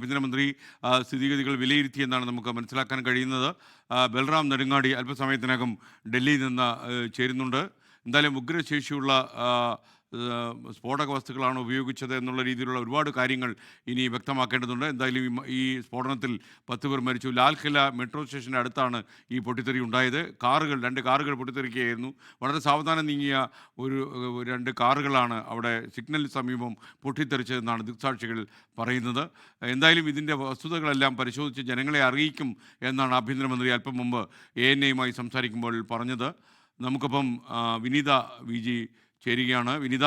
ആഭ്യന്തരമന്ത്രി സ്ഥിതിഗതികൾ വിലയിരുത്തിയെന്നാണ് നമുക്ക് മനസ്സിലാക്കാൻ കഴിയുന്നത്. ബൽറാം നെടുങ്ങാടി അല്പസമയത്തിനകം ഡൽഹിയിൽ നിന്ന് ചേരുന്നുണ്ട്. എന്തായാലും ഉഗ്രശേഷിയുള്ള സ്ഫോടക വസ്തുക്കളാണ് ഉപയോഗിച്ചത് എന്നുള്ള രീതിയിലുള്ള ഒരുപാട് കാര്യങ്ങൾ ഇനി വ്യക്തമാക്കേണ്ടതുണ്ട്. എന്തായാലും ഈ സ്ഫോടനത്തിൽ പത്ത് പേർ മരിച്ചു. ലാൽഖില മെട്രോ സ്റ്റേഷന്റെ അടുത്താണ് ഈ പൊട്ടിത്തെറി ഉണ്ടായത്. കാറുകൾ രണ്ട് കാറുകൾ പൊട്ടിത്തെറിക്കുകയായിരുന്നു. വളരെ സാവധാനം നീങ്ങിയ ഒരു രണ്ട് കാറുകളാണ് അവിടെ സിഗ്നൽ സമീപം പൊട്ടിത്തെറിച്ചതെന്നാണ് ദൃക്സാക്ഷികൾ പറയുന്നത്. എന്തായാലും ഇതിന്റെ വസ്തുതകളെല്ലാം പരിശോധിച്ച് ജനങ്ങളെ അറിയിക്കും എന്നാണ് ആഭ്യന്തരമന്ത്രി അല്പം മുമ്പ് എ എൻ എയുമായി സംസാരിക്കുമ്പോൾ പറഞ്ഞത്. നമുക്കിപ്പം വിനീത വി ജി ചേരുകയാണ്. വിനിത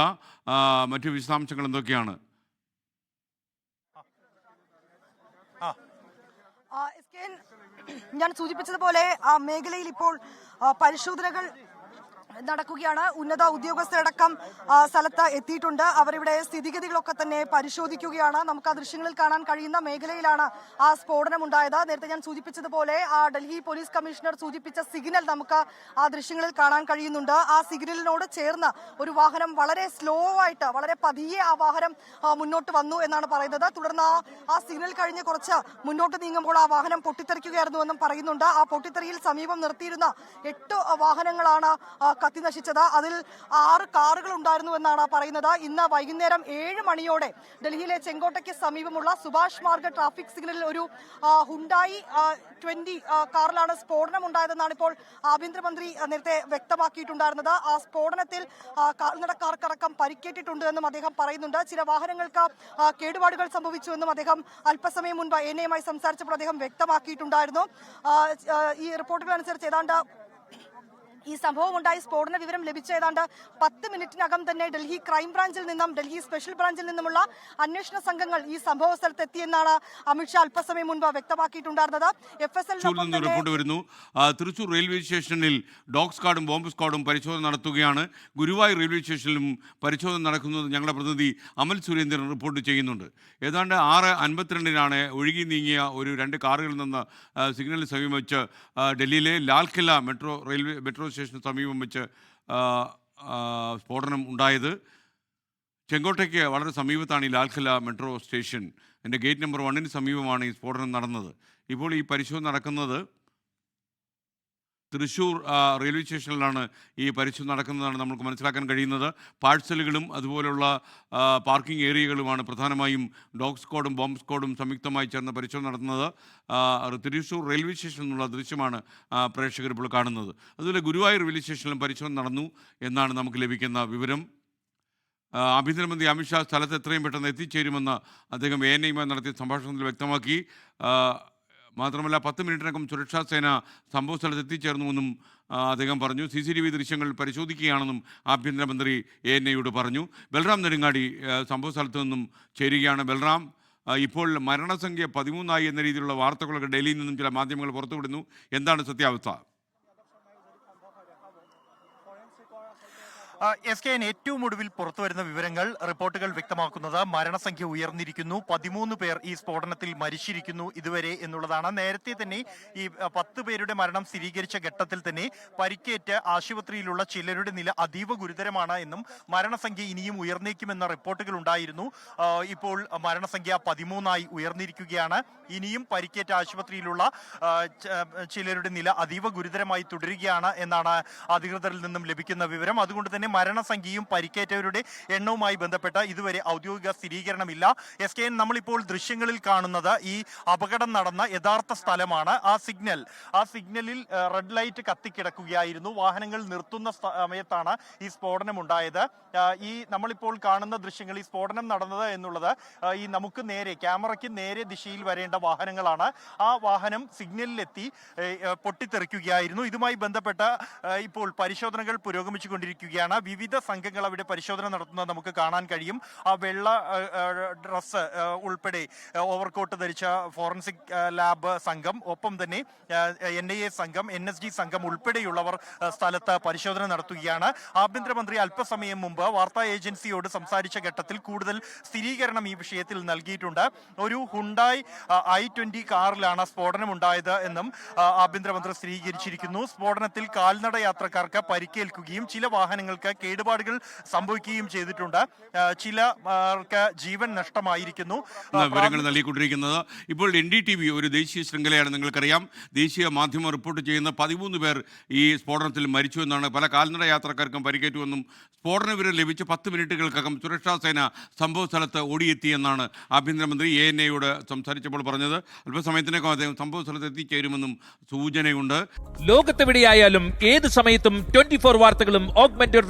മറ്റു വിശദാംശങ്ങൾ എന്തൊക്കെയാണ്? ഞാൻ സൂചിപ്പിച്ചതുപോലെ ആ മേഖലയിൽ ഇപ്പോൾ പരിശോധനകൾ നടക്കുകയാണ്. ഉന്നത ഉദ്യോഗസ്ഥരടക്കം സ്ഥലത്ത് എത്തിയിട്ടുണ്ട്. അവരിവിടെ സ്ഥിതിഗതികളൊക്കെ തന്നെ പരിശോധിക്കുകയാണ്. നമുക്ക് ആ ദൃശ്യങ്ങളിൽ കാണാൻ കഴിയുന്ന മേഖലയിലാണ് ആ സ്ഫോടനം ഉണ്ടായത് നേരത്തെ ഞാൻ സൂചിപ്പിച്ചതുപോലെ ആ ഡൽഹി പോലീസ് കമ്മീഷണർ സൂചിപ്പിച്ച സിഗ്നൽ നമുക്ക് ആ ദൃശ്യങ്ങളിൽ കാണാൻ കഴിയുന്നുണ്ട്. ആ സിഗ്നലിനോട് ചേർന്ന് ഒരു വാഹനം വളരെ സ്ലോ ആയിട്ട് വളരെ പതിയെ ആ വാഹനം മുന്നോട്ട് വന്നു എന്നാണ് പറയുന്നത്. തുടർന്ന് ആ- സിഗ്നൽ കഴിഞ്ഞ് കുറച്ച് മുന്നോട്ട് നീങ്ങുമ്പോൾ ആ വാഹനം പൊട്ടിത്തെറിക്കുകയായിരുന്നു എന്നും പറയുന്നുണ്ട്. ആ പൊട്ടിത്തെറിയിൽ സമീപം നിർത്തിയിരുന്ന എട്ട് വാഹനങ്ങളാണ് കത്തി നശിച്ചത്. അതിൽ ആറ് കാറുകൾ ഉണ്ടായിരുന്നു എന്നാണ് പറയുന്നത്. ഇന്ന് വൈകുന്നേരം ഏഴ് മണിയോടെ ഡൽഹിയിലെ ചെങ്കോട്ടയ്ക്ക് സമീപമുള്ള സുഭാഷ് മാർഗ് ട്രാഫിക് സിഗ്നലിൽ ഒരു ഹുണ്ടായി ട്വന്റി കാറിലാണ് സ്ഫോടനം ഉണ്ടായതെന്നാണ് ഇപ്പോൾ ആഭ്യന്തരമന്ത്രി നേരത്തെ വ്യക്തമാക്കിയിട്ടുണ്ടായിരുന്നത്. ആ സ്ഫോടനത്തിൽ കാൽനടക്കാർക്കടക്കം പരിക്കേറ്റിട്ടുണ്ട് എന്നും അദ്ദേഹം പറയുന്നുണ്ട്. ചില വാഹനങ്ങൾക്ക് കേടുപാടുകൾ സംഭവിച്ചു എന്നും അദ്ദേഹം അല്പസമയം മുൻപ് എൻ എയുമായി സംസാരിച്ചപ്പോൾ അദ്ദേഹം വ്യക്തമാക്കിയിട്ടുണ്ടായിരുന്നു. ഈ റിപ്പോർട്ടുകൾ അനുസരിച്ച് ഏതാണ്ട് ഈ സംഭവം ഉണ്ടായി സ്ഫോടന വിവരം ലഭിച്ച ഏതാണ്ട് പത്ത് മിനിറ്റിനകം തന്നെ ഡൽഹി ക്രൈംബ്രാഞ്ചിൽ നിന്നും ഡൽഹി സ്പെഷ്യൽ ബ്രാഞ്ചിൽ നിന്നുമുള്ള അന്വേഷണ സംഘങ്ങൾ ഈ സംഭവ സ്ഥലത്ത് എത്തിയെന്നാണ് അമിത്ഷാ അല്പസമയം മുൻപ് വ്യക്തമാക്കിയിട്ടുണ്ടായിരുന്നത്. എഫ് എസ് എൽ റിപ്പോർട്ട് വരുന്നു. തൃശൂർ റെയിൽവേ സ്റ്റേഷനിൽ ഡോഗ് സ്ക്വാഡും ബോംബ് സ്ക്വാഡും പരിശോധന നടത്തുകയാണ്. ഗുരുവായൂർ റെയിൽവേ സ്റ്റേഷനിലും പരിശോധന നടക്കുന്നത് ഞങ്ങളുടെ പ്രതിനിധി അമൽ സുരേന്ദ്രൻ റിപ്പോർട്ട് ചെയ്യുന്നുണ്ട്. ഏതാണ്ട് ആറ് അൻപത്തിരണ്ടിനാണ് ഒഴുകി നീങ്ങിയ ഒരു രണ്ട് കാറുകളിൽ നിന്ന് സിഗ്നലിന് സമീപിച്ച് ഡൽഹിയിലെ ലാൽഖില മെട്രോ റെയിൽവേ മെട്രോ സ്റ്റേഷന് സമീപം വെച്ച് സ്ഫോടനം ഉണ്ടായത്. ചെങ്കോട്ടയ്ക്ക് വളരെ സമീപത്താണ് ഈ ലാൽഖല മെട്രോ സ്റ്റേഷൻ. എന്റെ ഗേറ്റ് നമ്പർ വണ്ണിന് സമീപമാണ് ഈ സ്ഫോടനം നടന്നത്. ഇപ്പോൾ ഈ പരിശോധന നടക്കുന്നത് തൃശ്ശൂർ റെയിൽവേ സ്റ്റേഷനിലാണ് ഈ പരിശോധന നടക്കുന്നതാണ് നമുക്ക് മനസ്സിലാക്കാൻ കഴിയുന്നത്. പാഴ്സലുകളും അതുപോലുള്ള പാർക്കിംഗ് ഏരിയകളുമാണ് പ്രധാനമായും ഡോഗ് സ്ക്വാഡും ബോംബ് സ്ക്വാഡും സംയുക്തമായി ചേർന്ന് പരിശോധന നടത്തുന്നത്. തൃശ്ശൂർ റെയിൽവേ സ്റ്റേഷനിൽ നിന്നുള്ള ദൃശ്യമാണ് പ്രേക്ഷകർ ഇപ്പോൾ കാണുന്നത്. അതുപോലെ ഗുരുവായൂർ റെയിൽവേ സ്റ്റേഷനിലും പരിശോധന നടന്നു എന്നാണ് നമുക്ക് ലഭിക്കുന്ന വിവരം. ആഭ്യന്തരമന്ത്രി അമിത്ഷാ സ്ഥലത്ത് എത്രയും പെട്ടെന്ന് എത്തിച്ചേരുമെന്ന് അദ്ദേഹം എ എൻ ഐയുമായി നടത്തിയ സംഭാഷണത്തിൽ വ്യക്തമാക്കി. മാത്രമല്ല പത്ത് മിനിറ്റിനകം സുരക്ഷാ സേന സംഭവ സ്ഥലത്ത് എത്തിച്ചേർന്നുവെന്നും അദ്ദേഹം പറഞ്ഞു. സി സി ടി വി ദൃശ്യങ്ങൾ പരിശോധിക്കുകയാണെന്നും ആഭ്യന്തരമന്ത്രി എ എൻ ഐയോട് പറഞ്ഞു. ബൽറാം നെടുങ്ങാടി സംഭവ സ്ഥലത്ത് നിന്നും ചേരുകയാണ്. ബൽറാം ഇപ്പോൾ മരണസംഖ്യ പതിമൂന്നായി എന്ന രീതിയിലുള്ള വാർത്തകളൊക്കെ ഡൽഹിയിൽ നിന്നും ചില മാധ്യമങ്ങൾ പുറത്തുവിടുന്നു. എന്താണ് സത്യാവസ്ഥ? എസ് കെ എൻ ഏറ്റവും ഒടുവിൽ പുറത്തുവരുന്ന വിവരങ്ങൾ റിപ്പോർട്ടുകൾ വ്യക്തമാക്കുന്നത് മരണസംഖ്യ ഉയർന്നിരിക്കുന്നു. പതിമൂന്ന് പേർ ഈ സ്ഫോടനത്തിൽ മരിച്ചിരിക്കുന്നു ഇതുവരെ എന്നുള്ളതാണ്. നേരത്തെ തന്നെ ഈ പത്ത് പേരുടെ മരണം സ്ഥിരീകരിച്ച ഘട്ടത്തിൽ തന്നെ പരിക്കേറ്റ് ആശുപത്രിയിലുള്ള ചിലരുടെ നില അതീവ ഗുരുതരമാണ് എന്നും മരണസംഖ്യ ഇനിയും ഉയർന്നേക്കുമെന്ന റിപ്പോർട്ടുകൾ ഉണ്ടായിരുന്നു. ഇപ്പോൾ മരണസംഖ്യ പതിമൂന്നായി ഉയർന്നിരിക്കുകയാണ്. ഇനിയും പരിക്കേറ്റ ആശുപത്രിയിലുള്ള ചിലരുടെ നില അതീവ ഗുരുതരമായി തുടരുകയാണ് എന്നാണ് അധികൃതരിൽ നിന്നും ലഭിക്കുന്ന വിവരം. അതുകൊണ്ട് തന്നെ മരണസംഖ്യയും പരിക്കേറ്റവരുടെ എണ്ണവുമായി ബന്ധപ്പെട്ട ഇതുവരെ ഔദ്യോഗിക സ്ഥിരീകരണമില്ല. എസ് കെ എൻ നമ്മളിപ്പോൾ ദൃശ്യങ്ങളിൽ കാണുന്നത് ഈ അപകടം നടന്ന യഥാർത്ഥ സ്ഥലമാണ്. ആ സിഗ്നൽ ആ സിഗ്നലിൽ റെഡ് ലൈറ്റ് കത്തിക്കിടക്കുകയായിരുന്നു. വാഹനങ്ങൾ നിർത്തുന്ന സമയത്താണ് ഈ സ്ഫോടനം ഉണ്ടായത് ഈ നമ്മളിപ്പോൾ കാണുന്ന ദൃശ്യങ്ങൾ ഈ സ്ഫോടനം നടന്നത് എന്നുള്ളത് ഈ നമുക്ക് നേരെ ക്യാമറയ്ക്ക് നേരെ ദിശയിൽ വരേണ്ട വാഹനങ്ങളാണ്. ആ വാഹനം സിഗ്നലിലെത്തി പൊട്ടിത്തെറിക്കുകയായിരുന്നു. ഇതുമായി ബന്ധപ്പെട്ട ഇപ്പോൾ പരിശോധനകൾ പുരോഗമിച്ചുകൊണ്ടിരിക്കുകയാണ്. വിവിധ സംഘങ്ങൾ അവിടെ പരിശോധന നടത്തുന്നത് നമുക്ക് കാണാൻ കഴിയും. ആ വെള്ള ഡ്രസ്സ് ഉൾപ്പെടെ ഓവർകോട്ട് ധരിച്ച ഫോറൻസിക് ലാബ് സംഘം ഒപ്പം തന്നെ എൻ ഐ എ സംഘം എൻ എസ് ഡി സംഘം ഉൾപ്പെടെയുള്ളവർ സ്ഥലത്ത് പരിശോധന നടത്തുകയാണ്. ആഭ്യന്തരമന്ത്രി അല്പസമയം മുമ്പ് വാർത്താ ഏജൻസിയോട് സംസാരിച്ച ഘട്ടത്തിൽ കൂടുതൽ സ്ഥിരീകരണം ഈ വിഷയത്തിൽ നൽകിയിട്ടുണ്ട്. ഒരു ഹുണ്ടായി ഐ ട്വന്റി കാറിലാണ് സ്ഫോടനം ഉണ്ടായത് എന്നും ആഭ്യന്തരമന്ത്രി സ്ഥിരീകരിച്ചിരിക്കുന്നു. സ്ഫോടനത്തിൽ കാൽനട യാത്രക്കാർക്ക് പരിക്കേൽക്കുകയും ചില വാഹനങ്ങൾക്ക് വാഹനങ്ങൾക്ക് കേടുപാടുകൾ സംഭവിക്കുകയും ചെയ്തിട്ടുണ്ട്. ചിലർക്ക് ജീവൻ നഷ്ടമായിരിക്കുന്നു. വിവരങ്ങൾ നൽകിക്കൊണ്ടിരിക്കുന്നത്. ഇപ്പോൾ എൻ ഡി ടി വി ഒരു ദേശീയ ശൃംഖലയാണ് നിങ്ങൾക്കറിയാം. ദേശീയ മാധ്യമം റിപ്പോർട്ട് ചെയ്യുന്ന പതിമൂന്ന് പേർ ഈ സ്ഫോടനത്തിൽ മരിച്ചു എന്നാണ് പല കാൽനട യാത്രക്കാർക്കും പരിക്കേറ്റുവെന്നും സ്ഫോടന വിവരം ലഭിച്ച് പത്ത് മിനിറ്റുകൾക്കകം സുരക്ഷാ സേന സംഭവ സ്ഥലത്ത് ഓടിയെത്തിയെന്നാണ് ആഭ്യന്തരമന്ത്രി എ എൻ എയോട് സംസാരിച്ചപ്പോൾ പറഞ്ഞത്. അല്പസമയത്തിനകം അദ്ദേഹം സംഭവ സ്ഥലത്ത് എത്തിച്ചേരുമെന്നും സൂചനയുണ്ട്. ലോകത്തെവിടെയായാലും ഏത് സമയത്തും ട്വന്റി ഫോർ വാർത്തകളും ഓഗ്മെന്റഡ്